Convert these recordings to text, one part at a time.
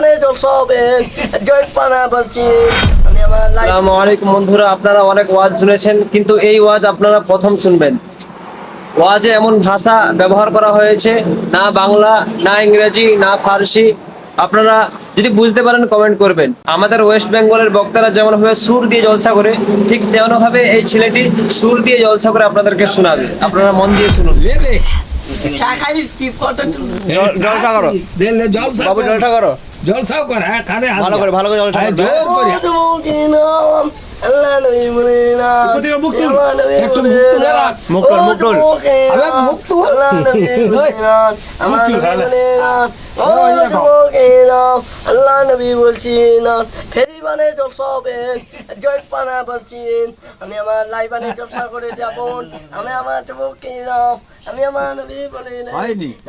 মানে বলছি। আসসালামু আলাইকুম বন্ধুরা আপনারা অনেক ওয়াজ শুনেছেন কিন্তু এই ওয়াজ আপনারা প্রথম শুনবেন। ওয়াজে এমন ভাষা ব্যবহার করা হয়েছে না বাংলা না ইংরেজি না ফার্সি। আপনারা যদি বুঝতে পারেন কমেন্ট করবেন। আমাদের ওয়েস্ট বেঙ্গলের বক্তারা যেমন ভাবে সুর দিয়ে জলসা করে ঠিক তেমন ভাবে এই ছেলেটি সুর দিয়ে জলসা করে আপনাদেরকে শোনাবে। আপনারা মন দিয়ে শুনুন। চা খাই টিপ কত জলসা করো। দিলে জলসা বাবু জলসা করো। জলসাও কর হ্যাঁ কানে হাত ভালো করে ভালো করে জলসা হ্যাঁ, করো। জোর করে আল্লাহ নবী তুল। আল্লাহ নবী বলছেন না আমার নবী বলে না ও ওই দেখো। যুবকে না আল্লাহ নবী বলছি না ফেরি মানে জলসা হবে জয় পানা বলছেন আমি আমার লাইবানে জলসা করে যাব আমি আমার যুবকে না আমি আমার নবী বলে।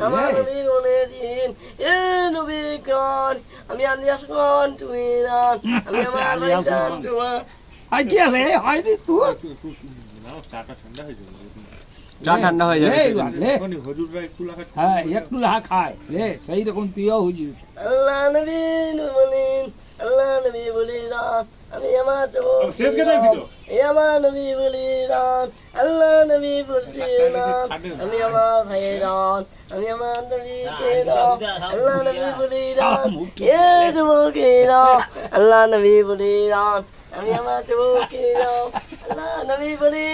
আমার নবী বলে দিন এ নবী কর আমি আলিয়াস কন তুমি না আমি আমার খান। তোমার আই কি রে হয়নি তুই চা ঠান্ডা হয়ে যাবে। এই বাদ, লে। হ্যাঁ একটু লাহা খায়। রে সেই রকম তুইও হুজুর আল্লাহ নবী বলি রাত আমি আমার আমার নবী বলি রাত আল্লাহ নবী বলছি রাত আমি আমার ভাইয়ের রাত আমি আমার নবী কে রাত আল্লাহ নবী বলি রাত এ যুবকে আল্লাহ নবী বলি রাত আমি আমার যুবকে রাত আল্লাহ নবী বলি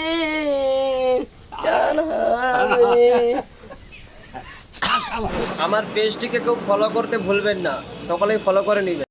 আমার পেজটিকে কেউ ফলো করতে ভুলবেন না। সকলেই ফলো করে নেবেন।